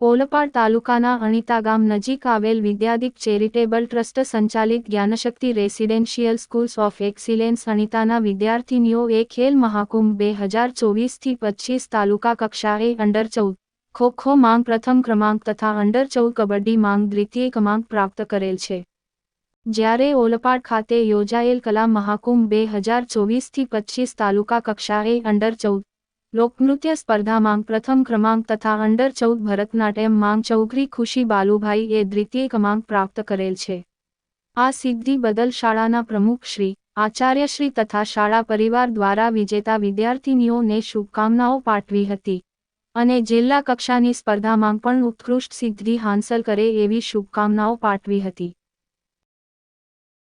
ઓલપાડ તાલુકાના અણીતા ગામ નજીક આવેલ વિદ્યાદીપ ચેરિટેબલ ટ્રસ્ટ સંચાલિત Gyanshakti residential schools of excellence અણીતાના વિદ્યાર્થીનીઓએ ખેલ મહાકુંભ બે હજાર ચોવીસથી પચીસ તાલુકા કક્ષાએ અંડર ચૌદ ખો ખો માંગ પ્રથમ ક્રમાંક તથા અંડર ચૌદ કબડ્ડી માંગ દ્વિતીય ક્રમાંક પ્રાપ્ત કરેલ છે. જ્યારે ઓલપાડ ખાતે યોજાયેલ કલા મહાકુંભ બે હજાર ચોવીસથી પચીસ તાલુકા કક્ષાએ અંડર ચૌદ લોકનૃત્ય સ્પર્ધામાં પ્રથમ ક્રમાંક તથા અંડર ચૌદ ભરતનાટ્યમ માંગ ચૌધરી ખુશી બાલુભાઈએ દ્વિતીય ક્રમાંક પ્રાપ્ત કરેલ છે. આ સિદ્ધિ બદલ શાળાના પ્રમુખ શ્રી આચાર્યશ્રી તથા શાળા પરિવાર દ્વારા વિજેતા વિદ્યાર્થીનીઓને શુભકામનાઓ પાઠવી હતી અને જિલ્લા કક્ષાની સ્પર્ધામાં પણ ઉત્કૃષ્ટ સિદ્ધિ હાંસલ કરે એવી શુભકામનાઓ પાઠવી હતી.